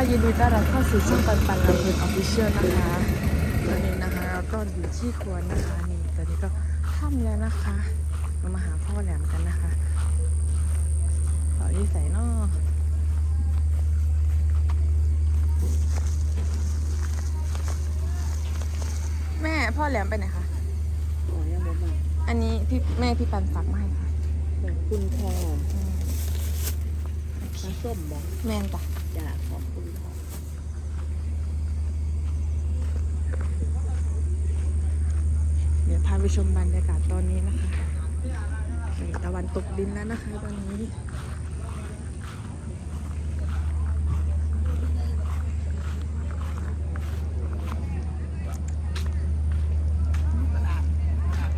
ยินดีต้อนรับเข้าสู่ช่องปันปันลำเพลินออฟฟิเชียลนะคะตอนนี้นะคะเราก็อยู่ที่ครัวรนะคะนี่ตอนนี้ก็ค่ำแล้วนะคะ เรามาหาพ่อแหลมกันนะคะขอที่ใส่นอแม่พ่อแหลมไปไหนคะอ๋อยังบ่มาอันนี้พี่แม่พี่ปันฝากมาให้ค่ะขอบคุณค่ะอืมมาส้มบอกแม่นจ้ะ จ้าขอบคุณค่ะเดี๋ยวพาไปชมบรรยากาศตอนนี้นะคะตะวันตกดินแล้วนะคะตอนนี้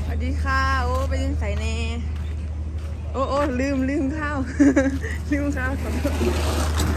สวัสดีค่ะ โอ้ไปยังใส่เนโอ้โอ้ลืมลืมข้าว ลืมข้าวขอโทษ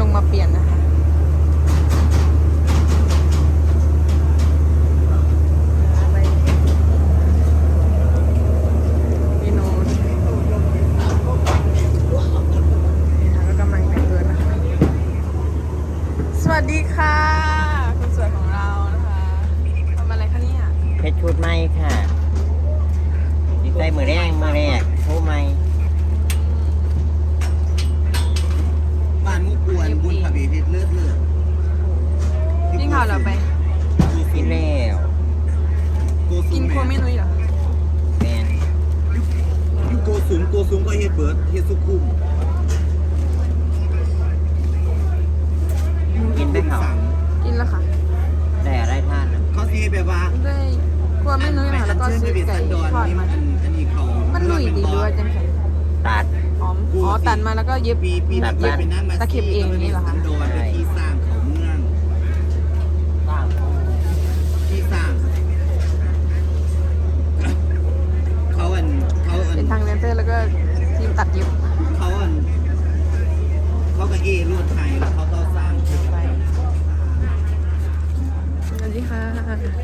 ล้วก็วิ่งลงมาเปลี่ยนนะคะไปพี่โน้ตนี่ค่ะก็กำลังแต่งตัวนะคะ สวัสดีค่ะ คนสวยของเรานะคะทำอะไรคะเนี่ยเพชรชุดไหมค่ะใส่มือแรกมือแรกโชว์ไหม บ้านมุกกวน บุญพระเบเฮ็ดเลือดเลือดกินข้าวเหราไป กินแล้วกินโคเมนุ้ยเหรอแมนอยู่โกสูงตัวสูงก็เฮ็ดเบิร์ดเฮ็ดสุขุมกินได้เขาสั่งกินแล้วค่ะได้อะไรท่านน่ะเขาสิให้แบบว่าได้ครัวเมนุ้ยค่ะแล้วก็ซื้อไก่ทอดมาอันอันนี้เขามัมันลุยดีด้วยจังไงตัด หอมอ๋อตัดมาแล้วก็เย็บปีปีตัดเย็บบ้านเป็นนั่งมาตะเข็บเองอย่างนี้เหรอคะสันดอนเป็นที่สร้างเขาเมืองที่สร้าง เขาอันเขาอันเป็นทางแดนเซอร์แล้วก็ทีมตัดเย็บเขาอันเขาก็เอรวดไทยแล้วเขาก็สร้างขึ้นไปสวัสดีค่ะ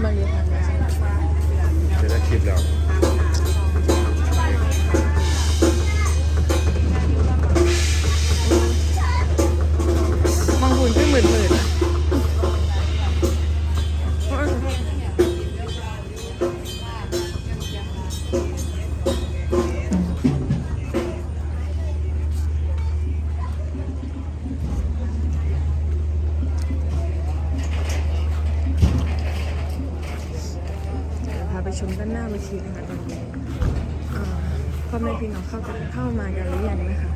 ำลังเดินทางมาใช่ไหมจะได้คลิปแล้ว ชมด้านหน้าเวทีนะคะตอนนี้อ่าพ่อแม่พี่น้องเข้ากันเข้ามากันหรือยังนะคะ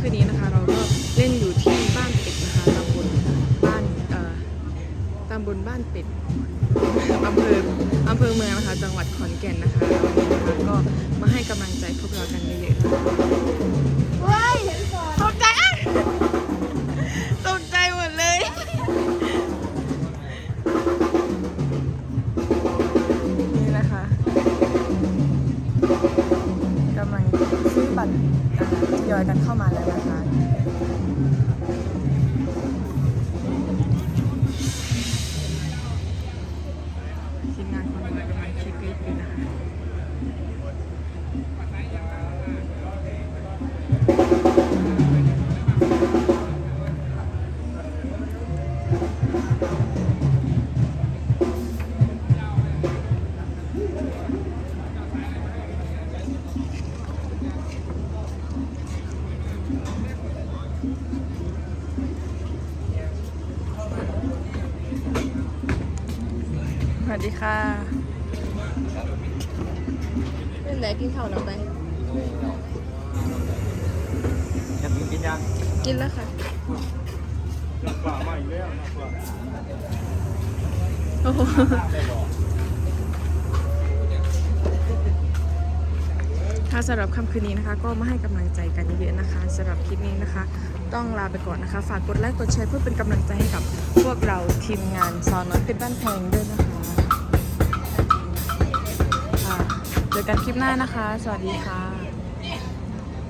คืนนี้นะคะ เราก็เล่นอยู่ที่บ้านเป็ดนะคะตำบลบ้านเอ่อตำบลบ้านเป็ดอำเภออำเภอเมืองนะคะ จังหวัดขอนแก่นนะคะ อยกันเข้ามาแล้วนะคะ สวัสดีค่ะเป็นไหนกินข้าวน้ำไปจะมีกินยังกินแล้วค่ะฝ่ามาอีกแล้วโอ้โห ค่ะสำหรับค่ำคืนนี้นะคะ ก็มาให้กำลังใจกันเยอะๆนะคะสำหรับคลิปนี้นะคะ ต้องลาไปก่อนนะคะ ฝากกดไลค์กดแชร์เพื่อเป็นกำลังใจให้กับพวกเราทีมงานซอนน้อยเป็นบ้านแพงด้วยนะคะค่ะเจอกันคลิปหน้านะคะ สวัสดีค่ะ